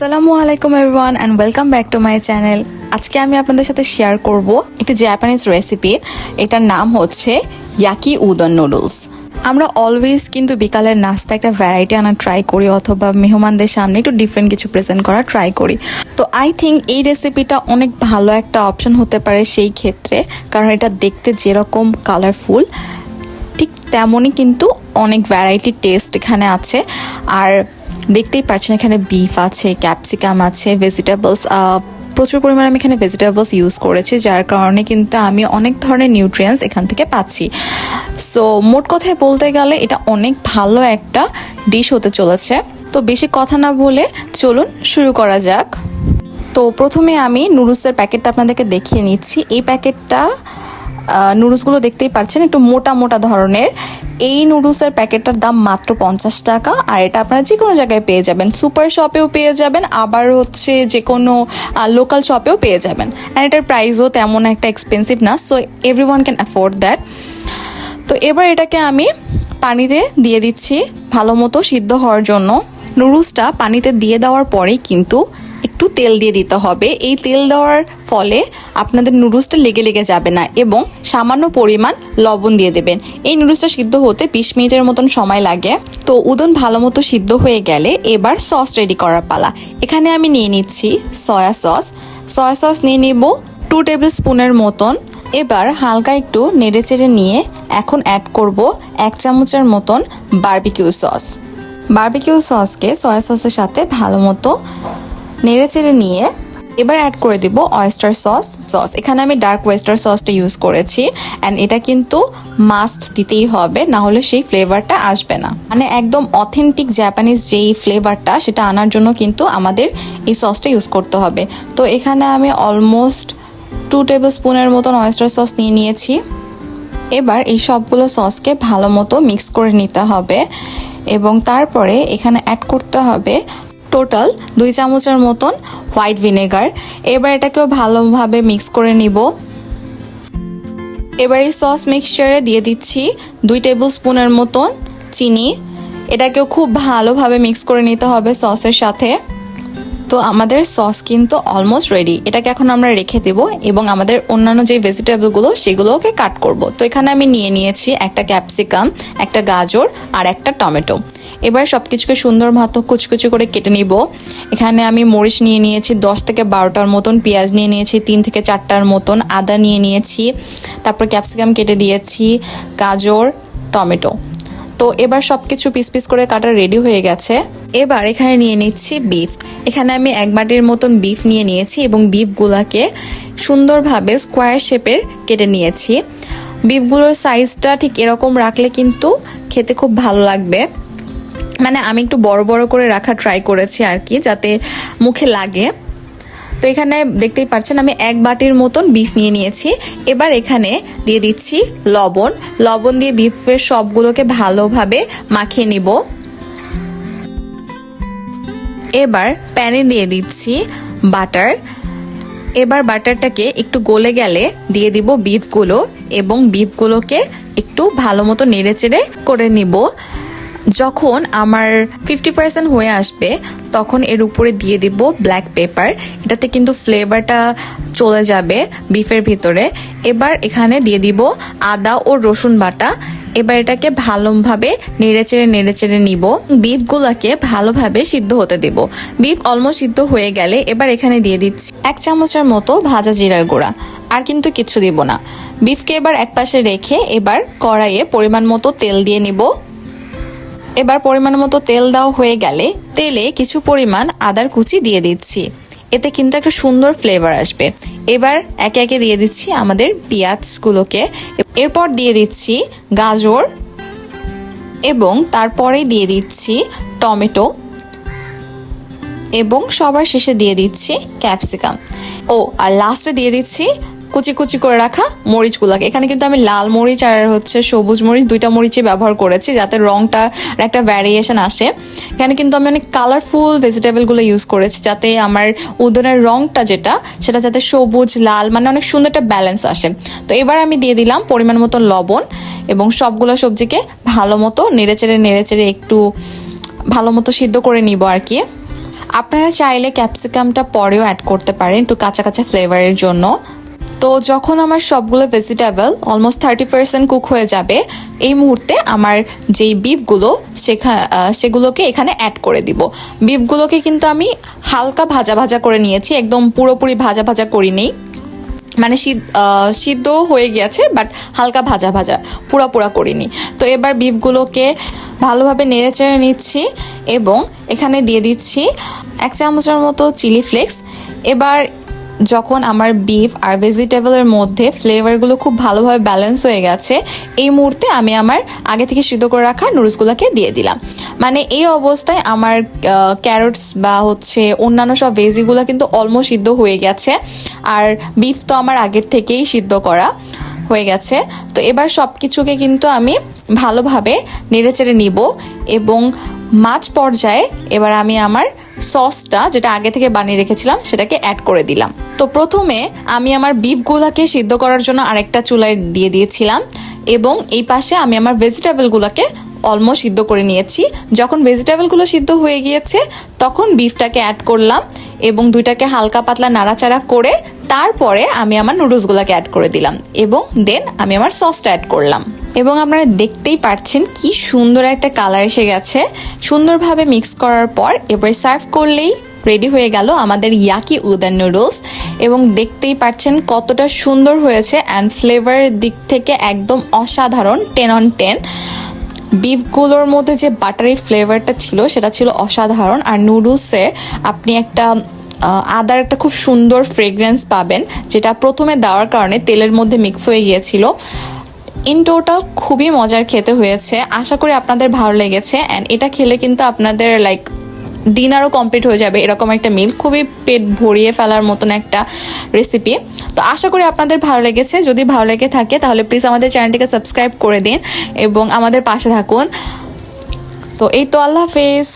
আসসালামু আলাইকুম everyone and welcome back to my channel আজকে আমি আপনাদের সাথে শেয়ার করব একটি জাপানিজ রেসিপি এটার নাম হচ্ছে ইয়াকি উদন নুডলস আমরা অলওয়েজ কিন্তু বিকালের নাস্তা একটা ভ্যারাইটি আনা ট্রাই করি অথবা মেহমানদের সামনে একটু ডিফারেন্ট কিছু প্রেজেন্ট করা ট্রাই করি। তো আই থিঙ্ক এই রেসিপিটা অনেক ভালো একটা অপশন হতে পারে সেই ক্ষেত্রে, কারণ এটা দেখতে যেরকম কালারফুল ঠিক তেমনই কিন্তু অনেক ভ্যারাইটি টেস্ট এখানে আছে। আর দেখতেই পাচ্ছেন, এখানে বিফ আছে ক্যাপসিকাম আছে ভেজিটেবলস প্রচুর পরিমাণে আমি এখানে ভেজিটেবলস ইউজ করেছি, যার কারণে কিন্তু আমি অনেক ধরনের নিউট্রিয়েন্টস এখান থেকে পাচ্ছি। সো মোট কথায় বলতে গেলে এটা অনেক ভালো একটা ডিশ হতে চলেছে। তো বেশি কথা না বলে চলুন শুরু করা যাক। তো প্রথমে আমি নুডলসের প্যাকেটটা আপনাদেরকে দেখিয়ে নিচ্ছি। এই প্যাকেটটা নুডলসগুলো দেখতেই পাচ্ছেন একটু মোটা মোটা ধরনের। এই নুডলসের প্যাকেটটার দাম মাত্র পঞ্চাশ টাকা, আর এটা আপনারা যে কোনো জায়গায় পেয়ে যাবেন। সুপার শপেও পেয়ে যাবেন, আবার হচ্ছে যে কোনো লোকাল শপেও পেয়ে যাবেন। অ্যান্ড এটার প্রাইসও তেমন একটা এক্সপেন্সিভ না so everyone can afford that তো এবার এটাকে আমি পানিতে দিয়ে দিচ্ছি ভালো মতো সিদ্ধ হওয়ার জন্য। নুডলসটা পানিতে দিয়ে দেওয়ার পরেই কিন্তু একটু তেল দিয়ে দিতে হবে। এই তেল দেওয়ার ফলে আপনাদের নুডলসটা লেগে লেগে যাবে না এবং সামান্য পরিমাণ লবণ দিয়ে দেবেন। এই নুডলসটা সিদ্ধ হতে বিশ মিনিটের মতন সময় লাগে। তো উদন ভালো মতো সিদ্ধ হয়ে গেলে এবার সস রেডি করার পালা। এখানে আমি নিয়ে নিচ্ছি সয়া সস। সয়া সস নিয়ে নিব টু টেবিল স্পুনের মতন। এবার হালকা একটু নেড়েচেড়ে নিয়ে এখন অ্যাড করব এক চামচের মতন বারবিকিউ সস বারবিকিউ সসকে সয়া সসের সাথে ভালো মতো নেড়েচেড়ে নিয়ে এবার অ্যাড করে দিব অয়েস্টার সস সস এখানে আমি ডার্ক ওয়েস্টার সসটা ইউজ করেছি অ্যান্ড এটা কিন্তু মাস্ট দিতেই হবে, না হলে সেই ফ্লেভারটা আসবে না। মানে একদম অথেন্টিক জাপানিজ যেই ফ্লেভারটা সেটা আনার জন্য কিন্তু আমাদের এই সসটা ইউজ করতে হবে। তো এখানে আমি অলমোস্ট টু টেবিল স্পুনের মতন অয়েস্টার সস নিয়ে নিয়েছি। এবার এই সবগুলো সসকে ভালো মতো মিক্স করে নিতে হবে, এবং তারপরে এখানে অ্যাড করতে হবে টোটাল দুই চামচের মতন হোয়াইট ভিনেগার। এবার এটাকেও ভালোভাবে মিক্স করে নিব। এবার এই সস মিক্সচারে দিয়ে দিচ্ছি দুই টেবিল স্পুনের মতন চিনি। এটাকেও খুব ভালোভাবে মিক্স করে নিতে হবে সসের সাথে। তো আমাদের সস কিন্তু অলমোস্ট রেডি। এটাকে এখন আমরা রেখে দেব এবং আমাদের অন্যান্য যে ভেজিটেবলগুলো সেগুলোকে কাট করব। তো এখানে আমি নিয়ে নিয়েছি একটা ক্যাপসিকাম, একটা গাজর আর একটা টমেটো। এবার সব কিছুকে সুন্দর মতো কুচকুচি করে কেটে নিব। এখানে আমি মরিচ নিয়ে নিয়েছি, দশ থেকে বারোটার মতন, পেঁয়াজ নিয়ে নিয়েছি, তিন থেকে চারটার মতন, আদা নিয়ে নিয়েছি, তারপর ক্যাপসিকাম কেটে দিয়েছি, গাজর, টমেটো। তো এবার সব কিছু পিস পিস করে কাটা রেডি হয়ে গেছে। এবার এখানে নিয়ে নিচ্ছি বিফ এখানে আমি এক বাটির মতন বিফ নিয়ে নিয়েছি এবং বিফগুলোকে সুন্দরভাবে স্কোয়ার শেপের কেটে নিয়েছি। বিফগুলোর সাইজটা ঠিক এরকম রাখলে কিন্তু খেতে খুব ভালো লাগবে। মানে আমি একটু বড় বড় করে রাখা ট্রাই করেছি আর কি যাতে মুখে লাগে। তো এখানে দেখতেই পাচ্ছেন, আমি এক বাটির মতন বিফ নিয়ে নিয়েছি। এবার এখানে দিয়ে দিচ্ছি লবণ। লবণ দিয়ে বিফের সবগুলোকে ভালোভাবে মাখিয়ে নিব। এবার প্যানে দিয়ে দিচ্ছি বাটার এবার বাটারটাকে একটু গলে গেলে দিয়ে দিব বিফগুলো এবং বিফগুলোকে একটু ভালো মতো নেড়ে চেড়ে করে নিব। যখন আমার ফিফটি পার্সেন্ট হয়ে আসবে, তখন এর উপরে দিয়ে দিব ব্ল্যাক পেপার এটাতে কিন্তু ফ্লেভারটা চলে যাবে বিফের ভিতরে। এবার এখানে দিয়ে দিব আদা ও রসুন বাটা। এবার এটাকে ভালোভাবে নেড়েচেড়ে নেড়েচেড়ে নিব। বিফগুলোকে ভালোভাবে সিদ্ধ হতে দেব। বিফ অলমোস্ট সিদ্ধ হয়ে গেলে এবার এখানে দিয়ে দিচ্ছি এক চামচের মতো ভাজা জিরার গুঁড়া। আর কিন্তু কিছু দিব না। বিফকে এবার এক পাশে রেখে এবার কড়াইয়ে পরিমাণ মতো তেল দিয়ে নিব। এবার পরিমাণ মতো তেল দেওয়া হয়ে গেলে তেলে কিছু পরিমাণ আদার কুচি দিয়ে দিচ্ছি। এতে কিন্তু একটা সুন্দর ফ্লেভার আসবে। এবার একে একে দিয়ে দিচ্ছি আমাদের পেঁয়াজগুলোকে। এরপর দিয়ে দিচ্ছি গাজর এবং তারপরে দিয়ে দিচ্ছি টমেটো এবং সবার শেষে দিয়ে দিচ্ছি ক্যাপসিকাম। ও, আর লাস্টে দিয়ে দিচ্ছি কুচি কুচি করে রাখা মরিচগুলোকে। এখানে কিন্তু আমি লাল মরিচ আর হচ্ছে সবুজ মরিচ দুইটা মরিচই ব্যবহার করেছি যাতে রংটা একটা ভ্যারিয়েশন আসে। এখানে কিন্তু আমি অনেক কালারফুল ভেজিটেবলগুলো ইউজ করেছি যাতে আমার উদনের রংটা যেটা, সেটা যাতে সবুজ, লাল মানে অনেক সুন্দর একটা ব্যালেন্স আসে। তো এবার আমি দিয়ে দিলাম পরিমাণ মতো লবণ এবং সবগুলো সবজিকে ভালো মতো নেড়ে চেড়ে নেড়ে চেড়ে একটু ভালো মতো সিদ্ধ করে নিব আর কি। আপনারা চাইলে ক্যাপসিকামটা পরেও অ্যাড করতে পারেন একটু কাঁচা কাঁচা ফ্লেভারের জন্য। তো যখন আমার সবগুলো vegetable almost thirty percent cook হয়ে যাবে, এই মুহূর্তে আমার যেই বিফগুলো সেখা সেগুলোকে এখানে অ্যাড করে দিব। বিফগুলোকে কিন্তু আমি হালকা ভাজা ভাজা করে নিয়েছি, একদম পুরোপুরি ভাজা ভাজা করিনি। মানে সিদ্ধ হয়ে গিয়েছে বাট হালকা ভাজা ভাজা পুরা পুরা করিনি। তো এবার বিফগুলোকে ভালোভাবে নেড়ে চেড়ে নিচ্ছি এবং এখানে দিয়ে দিচ্ছি এক চামচের মতো চিলি ফ্লেক্স এবার যখন আমার বিফ আর ভেজিটেবলের মধ্যে ফ্লেভারগুলো খুব ভালোভাবে ব্যালেন্স হয়ে গেছে, এই মুহূর্তে আমি আমার আগে থেকে সিদ্ধ করে রাখা নুডলসগুলোকে দিয়ে দিলাম। মানে এই অবস্থায় আমার ক্যারটস বা হচ্ছে অন্যান্য সব ভেজিগুলো কিন্তু অলমোস্ট সিদ্ধ হয়ে গেছে। আর বিফ তো আমার আগের থেকেই সিদ্ধ করা হয়ে গেছে। তো এবার সব কিছুকে কিন্তু আমি ভালোভাবে নেড়েচেড়ে নিব এবং মাছ পর্যায়ে এবার আমি আমার সসটা যেটা আগে থেকে বানিয়ে রেখেছিলাম, সেটাকে অ্যাড করে দিলাম। তো প্রথমে আমি আমার বিফগুলাকে সিদ্ধ করার জন্য আরেকটা চুলায় দিয়ে দিয়েছিলাম এবং এই পাশে আমি আমার ভেজিটেবলগুলোকে অলমোস্ট সিদ্ধ করে নিয়েছি। যখন ভেজিটেবলগুলো সিদ্ধ হয়ে গিয়েছে, তখন বিফটাকে অ্যাড করলাম এবং দুইটাকে হালকা পাতলা নাড়াচাড়া করে তারপরে আমি আমার নুডলসগুলোকে অ্যাড করে দিলাম এবং দেন আমি আমার সসটা অ্যাড করলাম। এবং আপনারা দেখতেই পাচ্ছেন কি সুন্দর একটা কালার এসে গেছে। সুন্দরভাবে মিক্স করার পর এবার সার্ভ করলেই রেডি হয়ে গেল আমাদের ইয়াকি উদান নুডলস এবং দেখতেই পাচ্ছেন কতটা সুন্দর হয়েছে অ্যান্ড ফ্লেভারের দিক থেকে একদম অসাধারণ টেন অন টেন বিফগুলোর মধ্যে যে বাটারি ফ্লেভারটা ছিল, সেটা ছিল অসাধারণ। আর নুডলসে আপনি একটা আদার একটা খুব সুন্দর ফ্রেগ্রেন্স পাবেন, যেটা প্রথমে দেওয়ার কারণে তেলের মধ্যে মিক্স হয়ে গিয়েছিল। ইন টোটাল খুবই মজার খেতে হয়েছে। আশা করি আপনাদের ভালো লেগেছে। অ্যান্ড এটা খেলে কিন্তু আপনাদের লাইক ডিনারও কমপ্লিট হয়ে যাবে এরকম একটা মিল খুবই পেট ভরিয়ে ফেলার মতন একটা রেসিপি তো আশা করি আপনাদের ভালো লেগেছে। যদি ভালো লেগে থাকে, তাহলে প্লিজ আমাদের চ্যানেলটিকে সাবস্ক্রাইব করে দিন এবং আমাদের পাশে থাকুন। তো এই তো আল্লাহ হাফেজ।